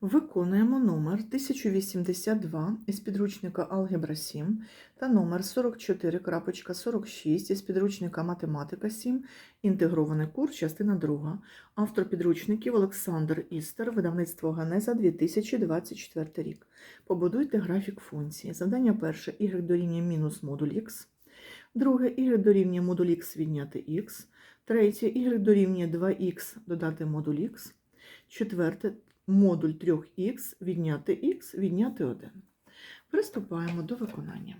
Виконуємо номер 1082 із підручника Алгебра 7 та номер 44.46 із підручника Математика 7, інтегрований курс, частина 2. Автор підручників Олександр Істер, видавництво Ганеза 2024 рік. Побудуйте графік функції. Завдання перше y дорівнює мінус модуль х. Друге y дорівнює модуль х відняти х. Третє y дорівнює 2х додати модуль х. Четверте модуль 3х відняти х відняти 1. Приступаємо до виконання.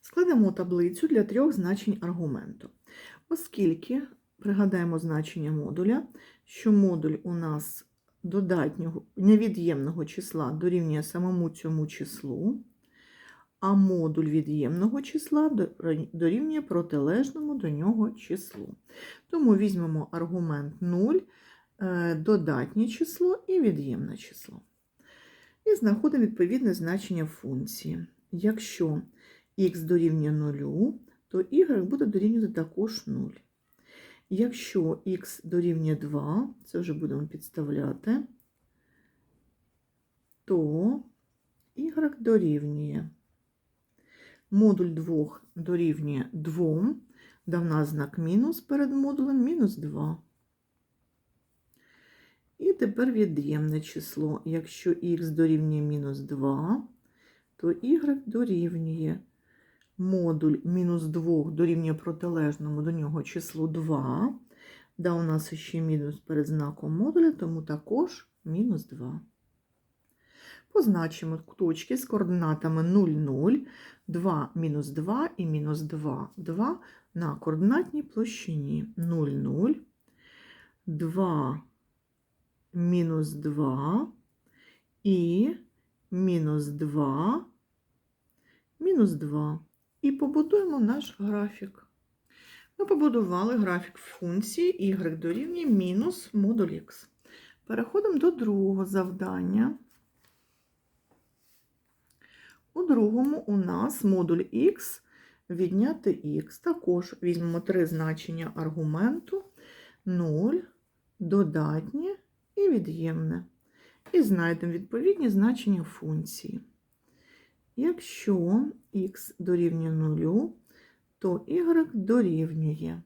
Складемо таблицю для трьох значень аргументу. Оскільки пригадаємо значення модуля, що модуль у нас додатнього невід'ємного числа дорівнює самому цьому числу, а модуль від'ємного числа дорівнює протилежному до нього числу. Тому візьмемо аргумент 0, е, додатнє число і від'ємне число. І знаходимо відповідне значення функції. Якщо х дорівнює 0, то y буде дорівнювати також 0. Якщо х дорівнює 2, це вже будемо підставляти, то y дорівнює модуль 2 дорівнює 2, дав нас знак мінус перед модулем мінус 2. І тепер від'ємне число. Якщо х дорівнює мінус 2, то y дорівнює модуль мінус 2 дорівнює протилежному до нього числу 2. Да, у нас ще мінус перед знаком модуля, тому також мінус 2. Позначимо точки з координатами 0, 0, 2 мінус 2 і мінус 2, 2 на координатній площині 0, 0, 2 мінус 2 і мінус 2, мінус 2. І побудуємо наш графік. Ми побудували графік функції y дорівнює мінус модуль х. Переходимо до другого завдання. У другому у нас модуль х відняти х. Також візьмемо три значення аргументу 0, додатнє і від'ємне. І знайдемо відповідні значення функції. Якщо х дорівнює 0, то y дорівнює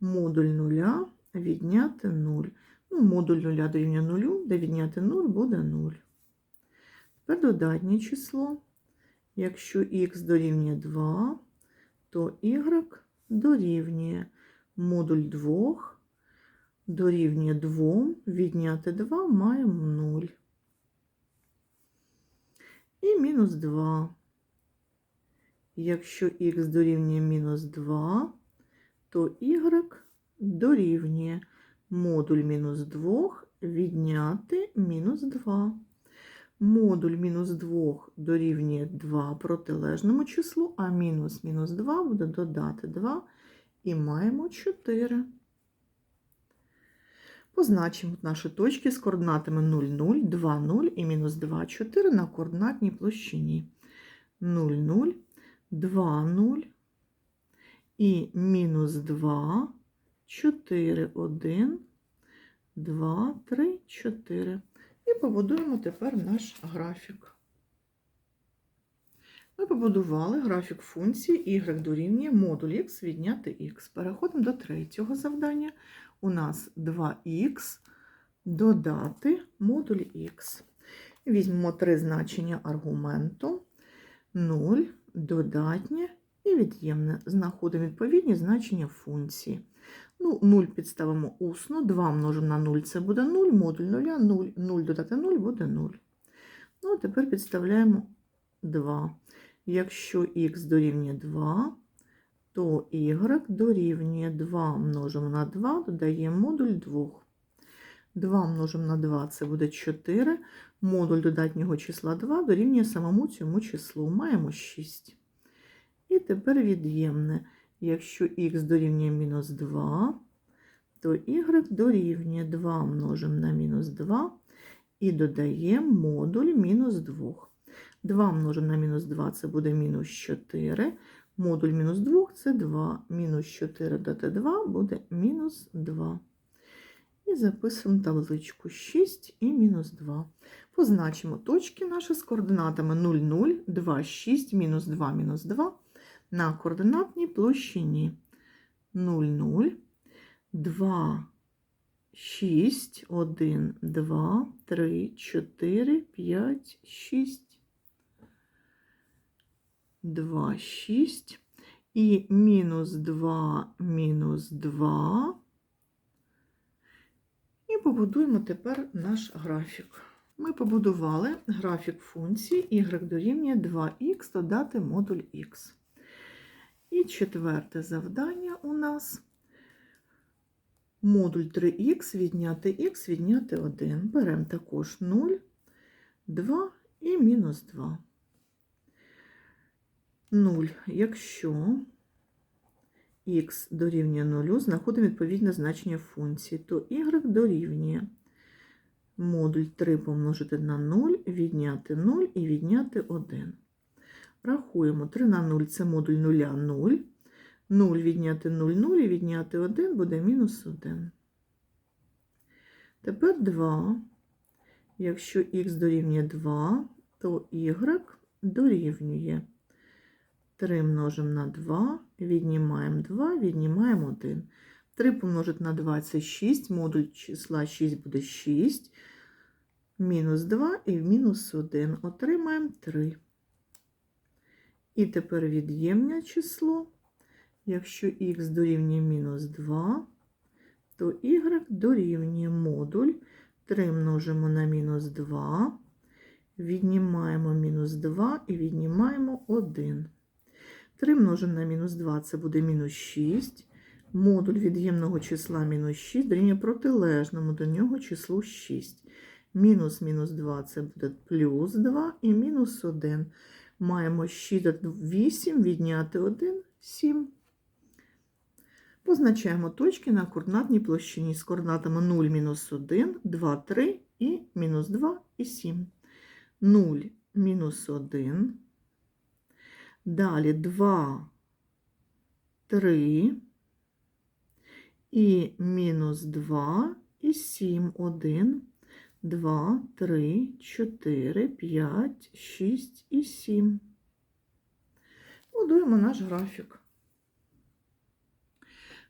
модуль 0 відняти 0. Ну, модуль 0 дорівнює 0, де відняти 0 буде 0. Тепер додатнє число. Якщо х дорівнює 2, то y дорівнює модуль 2, дорівнює 2, відняти 2 маємо 0. І мінус 2. Якщо х дорівнює мінус 2, то y дорівнює модуль мінус 2 відняти мінус 2. Модуль мінус 2 дорівнює 2 протилежному числу, а мінус мінус 2 буде додати 2 і маємо 4. Позначимо наші точки з координатами 0, 0, 2, 0 і мінус 2, 4 на координатній площині. 0, 0, 2, 0 і мінус 2, 4, 1, 2, 3, 4. І побудуємо тепер наш графік. Ми побудували графік функції y дорівнює модуль x відняти х. Переходимо до третього завдання. У нас 2х додати модуль х. Візьмемо три значення аргументу 0, додатнє і від'ємне. Знаходимо відповідні значення функції. Ну, 0 підставимо усно, 2 множимо на 0 це буде 0, модуль 0, 0, 0 додати 0 буде 0. Ну, а тепер підставляємо 2. Якщо х дорівнює 2, то y дорівнює 2 множимо на 2, додаємо модуль 2. 2 множимо на 2 це буде 4. Модуль додатнього числа 2 дорівнює самому цьому числу. Маємо 6. І тепер від'ємне. Якщо х дорівнює мінус 2, то y дорівнює 2 множимо на мінус 2 і додаємо модуль мінус 2. 2 множимо на мінус 2 це буде мінус 4. Модуль мінус 2 це 2. Мінус 4 додати 2 буде мінус 2. І записуємо табличку 6 і мінус 2. Позначимо точки наші з координатами 0, 0, 2, 6, мінус 2, мінус 2 на координатній площині 0, 0, 2, 6, 1, 2, 3, 4, 5, 6. 2, 6 і мінус 2, мінус 2. І побудуємо тепер наш графік. Ми побудували графік функції y дорівнює 2х додати модуль х. І четверте завдання у нас модуль 3х відняти х відняти 1. Беремо також 0, 2 і мінус 2. 0. Якщо х дорівнює 0, знаходимо відповідне значення функції, то y дорівнює модуль 3 помножити на 0, відняти 0 і відняти 1. Рахуємо 3 на 0 це модуль 0, 0. 0 відняти 0, 0 і відняти 1 буде мінус 1. Тепер 2. Якщо х дорівнює 2, то y дорівнює 3 множимо на 2, віднімаємо 2, віднімаємо 1. 3 помножити на 2 це 6, модуль числа 6 буде 6, мінус 2 і мінус 1. Отримаємо 3. І тепер від'ємне число. Якщо х дорівнює мінус 2, то y дорівнює модуль 3 множимо на мінус 2, віднімаємо мінус 2 і віднімаємо 1. 3 множимо на мінус 2 це буде мінус 6. Модуль від'ємного числа мінус 6 дорівнює протилежному до нього числу 6. Мінус мінус 2 це буде плюс 2 і мінус 1. Маємо 6 8, відняти 1 7. Позначаємо точки на координатній площині з координатами 0, мінус 1, 2, 3 і мінус 2 і 7. 0, мінус 1. Далі 2, 3 і мінус 2 і 7, 1, 2, 3, 4, 5, 6 і 7. Будуємо наш графік.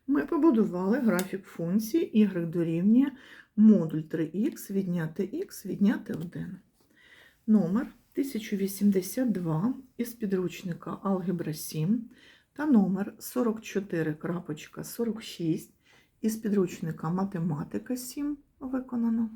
Ми побудували графік функції y дорівнює модуль 3х відняти х відняти 1. Номер 1082 із підручника Алгебра 7 та номер 44.46 із підручника Математика 7 виконано.